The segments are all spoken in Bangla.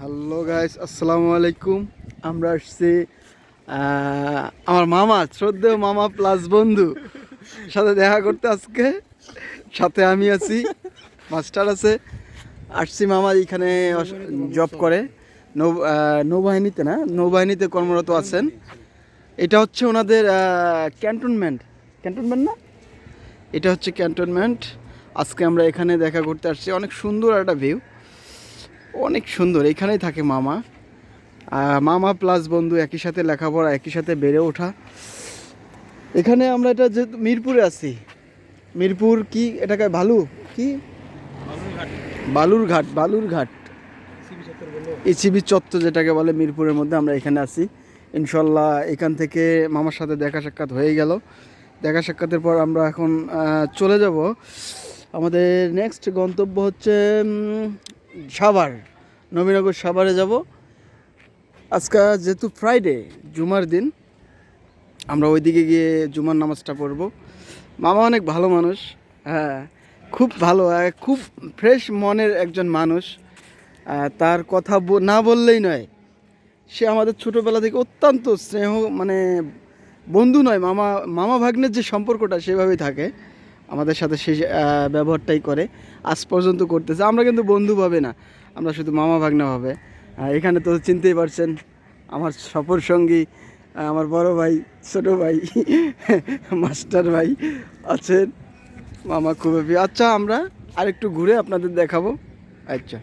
হ্যালো গাইস আসসালামু আলাইকুম আমরা আসছি আমার মামা, শ্রদ্ধেয় মামা প্লাস বন্ধু। সাথে দেখা করতে আজকে, সাথে আমি আছি মাস্টার আছে। আসছি মামা এখানে জব করে। নৌ নৌবাহিনীতে না? নৌবাহিনীতে কর্মরত আছেন। এটা হচ্ছে ওনাদের ক্যান্টনমেন্ট ক্যান্টনমেন্ট না? এটা হচ্ছে ক্যান্টনমেন্ট আজকে আমরা এখানে দেখা করতে আসছি। অনেক সুন্দর একটা ভিউ অনেক সুন্দর এখানেই থাকে মামা। মামা প্লাস বন্ধু একই সাথে লেখাপড়া, একই সাথে বেড়ে ওঠা। এখানে আমরা এটা যে মিরপুরে আছি। মিরপুর কি, এটাকে ভালু? কি? বালুরঘাট। বালুরঘাট। ইসিবি চত্বর যেটাকে বলে মিরপুরের মধ্যে আমরা এখানে আছি। ইনশাল্লাহ এখান থেকে মামার সাথে দেখা সাক্ষাৎ হয়ে গেল। দেখা সাক্ষাতের পর আমরা এখন চলে যাব। আমাদের নেক্সট গন্তব্য হচ্ছে সাভার, নবীনগর সাভারে যাব। আজকে যেহেতু ফ্রাইডে জুমার দিন, আমরা ওইদিকে গিয়ে জুমার নামাজটা পড়ব। মামা অনেক ভালো মানুষ হ্যাঁ খুব ভালো খুব ফ্রেশ মনের একজন মানুষ। তার কথা না বললেই নয়, সে আমাদের ছোটোবেলা থেকে অত্যন্ত স্নেহ মানে বন্ধু নয়। মামা মামা ভাগ্নের যে সম্পর্কটা সেভাবেই থাকে। আমাদের সাথে সেই ব্যবহারটাই করে। আজ পর্যন্ত করতেছে। আমরা কিন্তু বন্ধু ভাবে না। আমরা শুধু মামা ভাগ্না ভাবে। এখানে তো চিনতেই পারছেন, আমার সফর সঙ্গী আমার বড় ভাই, ছোট ভাই, মাস্টার ভাই আছেন। মামা খুব happy। আচ্ছা আমরা আরেকটু ঘুরে আপনাদের দেখাবো। আচ্ছা।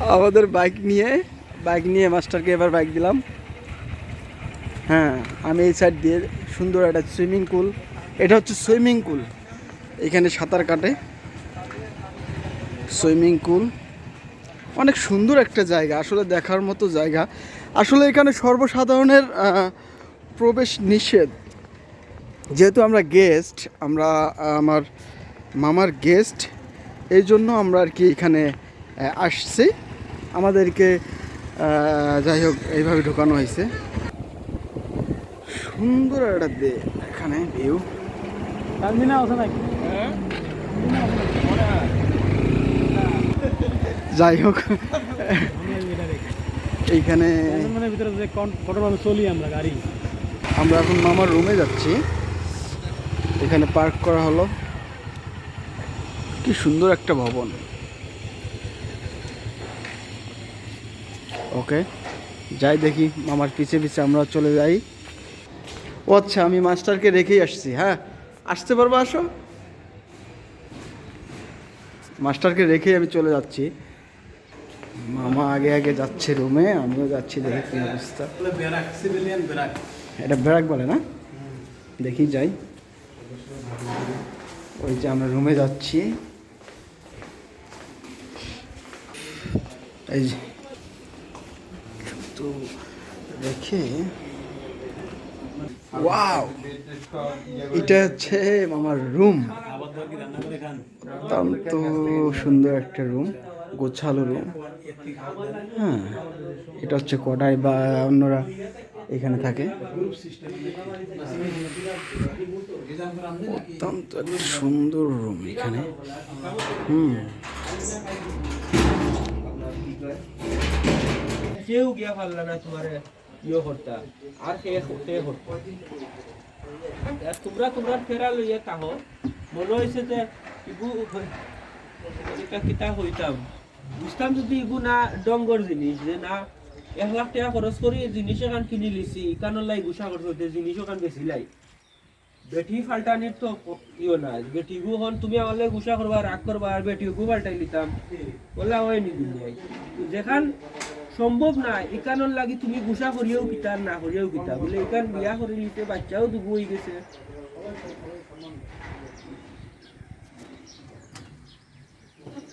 আমাদের বাইক নিয়ে বাইক নিয়ে মাস্টারকে এবার বাইক দিলাম। হ্যাঁ আমি এই সাইড দিয়ে সুন্দর একটা সুইমিং পুল এটা হচ্ছে সুইমিং পুল। এখানে সাঁতার কাটে। Swimming pool. অনেক সুন্দর একটা জায়গা, আসলে দেখার মতো জায়গা। আসলে এখানে সর্বসাধারণের প্রবেশ নিষেধ। যেহেতু আমরা গেস্ট, আমরা আমার মামার গেস্ট, এই জন্য আমরা আর কি এখানে আসছি। আমাদেরকে যাই হোক, এইভাবে ঢোকানো হয়েছে। সুন্দর একটা এখানে ভিউ যাই হোক এইখানে ভিতরে যে চলি আমরা গাড়ি। আমরা এখন মামার রুমে যাচ্ছি। এখানে পার্ক করা হলো। কি সুন্দর একটা ভবন। ওকে যাই দেখি মামার পিছে পিছে আমরা চলে যাই। ও আচ্ছা আমি মাস্টারকে রেখেই আসছি হ্যাঁ? আসতে পারব আসো। মাস্টারকে রেখেই আমি চলে যাচ্ছি। মামা আগে আগে যাচ্ছে রুমে আমিও যাচ্ছি দেখি কি অবস্থা। এটা ব্যারাক বলে না? দেখি যাই। ওই যে আমরা রুমে যাচ্ছি। এই যে। তো রেখে ওয়াও এটা হচ্ছে আমার রুম অত্যন্ত সুন্দর একটা রুম গোছালো রুম হ্যাঁ এটা হচ্ছে কটাই বা অন্যরা এখানে থাকে। অত্যন্ত একটা সুন্দর রুম এখানে। হুম। কেউ গিয়া পারলা না তোমার। ইয়ে করতা আর কে করতো আর তোমরা তোমরা ফেরা লইয়া তাহ মনে হয়েছে যে ইগু কিতা হইতাম বুঝতাম যদি ইগু না ডঙ্গর জিনিস যে না এক লাখ টাকা খরচ করি জিনিস এখান কিনি লিছি ইকানোর লাই খরচ হইতে জিনিস ওখান বেশি লাই। বেটি ফাল্টানির তো ইয়ে না, বেটি গু হন তুমি লাগে গুছা করবা রাগ করবা আর বেটি গু ফাল্টাই লিতাম। বলে হয় নি দুনিয়ায় যেখান সম্ভব না। একানোর লাগি তুমি গুসা করিয়াও কিতা, না করিয়াও কিতা। বলে এখান বিয়া করে নিতে বাচ্চাও দুবু হয়ে গেছে।